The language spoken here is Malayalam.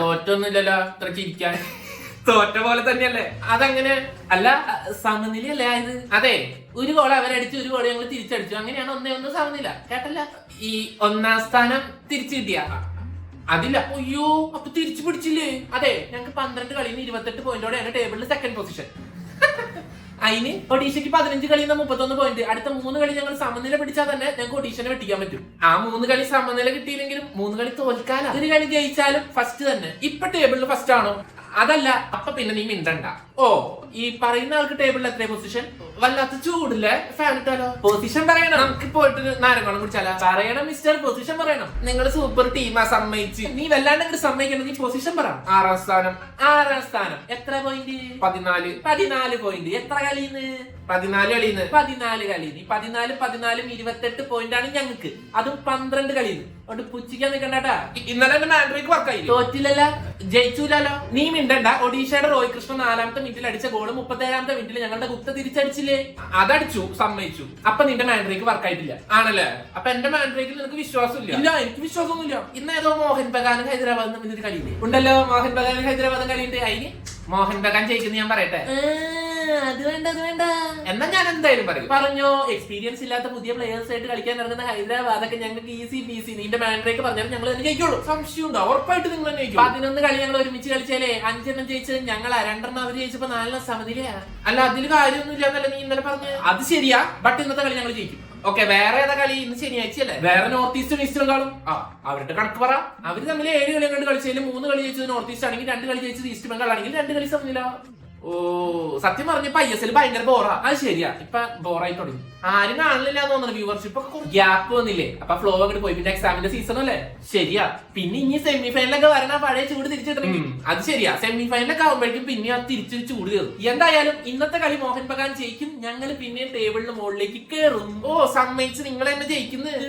തോറ്റൊന്നുമില്ലല്ലോ അത്ര ചിരിക്കാൻ തോറ്റ പോലെ തന്നെയല്ലേ? അതങ്ങനെ അല്ല സമനിലയല്ലേ ആയത് അതെ ഒരു ഗോൾ അവരടിച്ചു ഒരു ഗോൾ ഞങ്ങൾ തിരിച്ചടിച്ചു. അങ്ങനെയാണ് ഒന്നേ ഒന്ന് സമനില. കേട്ടല്ല? ഈ ഒന്നാം സ്ഥാനം തിരിച്ചു കിട്ടിയ. അതില്ല. അയ്യോ അപ്പൊ തിരിച്ചു പിടിച്ചില്ലേ? അതെ ഞങ്ങൾക്ക് പന്ത്രണ്ട് കളിയിൽ നിന്ന് ഇരുപത്തെട്ട് പോയിന്റോടെയാണ് ടേബിളിൽ സെക്കൻഡ് പൊസിഷൻ അതിന് ഒഡീഷയ്ക്ക് പതിനഞ്ച് കളി എന്ന മുപ്പത്തൊന്ന് പോയിന്റ് അടുത്ത മൂന്ന് കളി ഞങ്ങൾ സമനില പിടിച്ചാൽ തന്നെ ഞങ്ങൾക്ക് ഒഡീഷനെ വെട്ടിക്കാൻ പറ്റും. ആ മൂന്ന് കളി സമനില കിട്ടിയില്ലെങ്കിലും മൂന്ന് കളി തോൽക്കാല ഒരു കളി ജയിച്ചാലും ഫസ്റ്റ് തന്നെ. ഇപ്പൊ ടേബിളിൽ ഫസ്റ്റ് ആണോ? അതല്ല അപ്പൊ പിന്നെ നീ മിണ്ടണ്ട. ഓ ഈ പറയുന്ന ആൾക്ക് ടേബിളിൽ എത്ര പൊസിഷൻ വല്ലാത്ത ചൂടില്ലേ? ഫാൻ ഇട്ടാലോ? പൊസിഷൻ പറയണം. നമുക്ക് പോയിട്ട് നാരങ്ങോളം കുടിച്ചാലോ? പറയണം മിസ്റ്റർ പൊസിഷൻ പറയണം. നിങ്ങൾ സൂപ്പർ ടീമാ സമ്മതിച്ച്. നീ വല്ലാണ്ട് ഇങ്ങനെ സമ്മതിക്കണം നീ പൊസിഷൻ പറ. ആറാം സ്ഥാനം. ആറാം സ്ഥാനം. എത്ര പോയിന്റ് പതിനാല്. പതിനാല് പോയിന്റ് എത്ര കളിന്ന് പതിനാല് കളിന്ന് പതിനാല് കളിന്ന് പതിനാല് പതിനാലും ഇരുപത്തെട്ട് പോയിന്റ് ആണ് ഞങ്ങൾക്ക് അതും പന്ത്രണ്ട് കളിന്ന് അതുകൊണ്ട് പുച്ചിക്കാൻ നിൽക്കണ്ടാ ഇന്നലെ എന്റെ മാൻഡ്രിക്ക് വർക്കായി തോറ്റില്ലല്ല. ജയിച്ചൂലല്ലോ. നീ മിണ്ടണ്ട. ഒഡീഷയുടെ റോയ് കൃഷ്ണ നാലാമത്തെ മിനിറ്റിൽ അടിച്ച ഗോൾ മുപ്പത്തേഴാമത്തെ മിനിറ്റിൽ ഞങ്ങളുടെ ഗുപ്ത തിരിച്ചടിച്ചില്ലേ? അതടിച്ചു സമ്മതിച്ചു. അപ്പൊ നിന്റെ മാൻഡ്രേക്ക് വർക്ക് ആയിട്ടില്ല. ആണല്ലേ? അപ്പൊ എന്റെ മാൻഡ്രേക്കിൽ നിനക്ക് വിശ്വാസമില്ല. ഇല്ല എനിക്ക് വിശ്വാസമൊന്നുമില്ല. ഇന്ന് ഏതോ മോഹൻ ബഗാൻ ഹൈദരാബാദ് കളിയില്ലേ ഉണ്ടല്ലോ മോഹൻ ബഗാൻ ഹൈദരാബാദ് കളിയുണ്ട്. അതിന് മോഹൻ ബഗാൻ ജയിക്കുന്ന ഞാൻ പറയട്ടെ? അത് വേണ്ട അത് വേണ്ട. എന്നാ ഞാൻ എന്തായാലും പറയും. പറഞ്ഞോ എക്സ്പീരിയൻസ് ഇല്ലാത്ത പുതിയ പ്ലേയേഴ്സ് ആയിട്ട് കളിക്കാൻ ഇറങ്ങുന്ന ഹൈദരാബാദ് ഒക്കെ ഞങ്ങൾക്ക് ഈസി ബി സി നിന്റെ മാനേജറേക്ക് പറഞ്ഞാൽ ഞങ്ങൾ തന്നെ ജയിക്കുള്ളൂ. സംശയം ഉണ്ടോ ഉറപ്പായിട്ട് നിങ്ങൾ തന്നെ ജയിക്കും. പതിനൊന്ന് കളി ഞങ്ങൾ ഒരുമിച്ച് കളിച്ചാലേ അഞ്ചെണ്ണം ജയിച്ചത് ഞങ്ങൾ രണ്ടെണ്ണം അവർ ജയിച്ചപ്പോ നാലെണ്ണം സമനിലയാ അല്ല അതിൽ കാര്യമൊന്നുമില്ല എന്നല്ല നീ ഇന്നലെ പറഞ്ഞു അത് ശരിയാ ബട്ട് ഇന്നത്തെ കളി ഞങ്ങൾ ജയിക്കും. ഓക്കെ വേറെ ഏതാ കളി ഇന്ന് ശനിയാഴ്ചയല്ലേ വേറെ നോർത്ത് ഈസ്റ്റും ഈസ്റ്റും കാണും ആ അവരുടെ കണക്ക് പറ. അവർ തമ്മിൽ ഏഴ് കളി കണ്ട് കളിച്ചതിൽ മൂന്ന് കളി ജയിച്ചത് നോർത്ത് ഈസ്റ്റ് ആണെങ്കിൽ രണ്ട് കളി ജയിച്ചത് ഈസ്റ്റ് ബംഗാൾ ആണെങ്കിൽ രണ്ട് കളി സമനില ഓ സത്യം പറഞ്ഞപ്പോ ഐ എസ് എൽ ഭയങ്കര ബോറാ അത് ശരിയാ. ഇപ്പൊ ബോറായി തുടങ്ങി. ആരും കാണില്ല എന്ന് തോന്നുന്നു. വ്യൂവർഷിപ്പ് ഒക്കെ ഗ്യാപ്പ് വന്നില്ലേ? അപ്പൊ ഫ്ലോ അങ്ങോട്ട് പോയി. പിന്നെ എക്സാമിന്റെ സീസൺ അല്ലേ? ശരിയാ. പിന്നെ ഇനി സെമി ഫൈനലൊക്കെ വരണ. പഴയ ചൂട് തിരിച്ചിട്ടുണ്ടെങ്കിൽ അത് ശരിയാ. സെമി ഫൈനലൊക്കെ ആവുമ്പോഴേക്കും പിന്നെ അത് തിരിച്ചു ചൂട് കയറും എന്തായാലും ഇന്നത്തെ കളി മോഹൻ ബഗാൻ ജയിക്കും. ഞങ്ങൾ പിന്നെ ടേബിളിന് മുകളിലേക്ക് കയറും ഓ സമ്മതിച്ച് നിങ്ങൾ തന്നെ ജയിക്കുന്നത്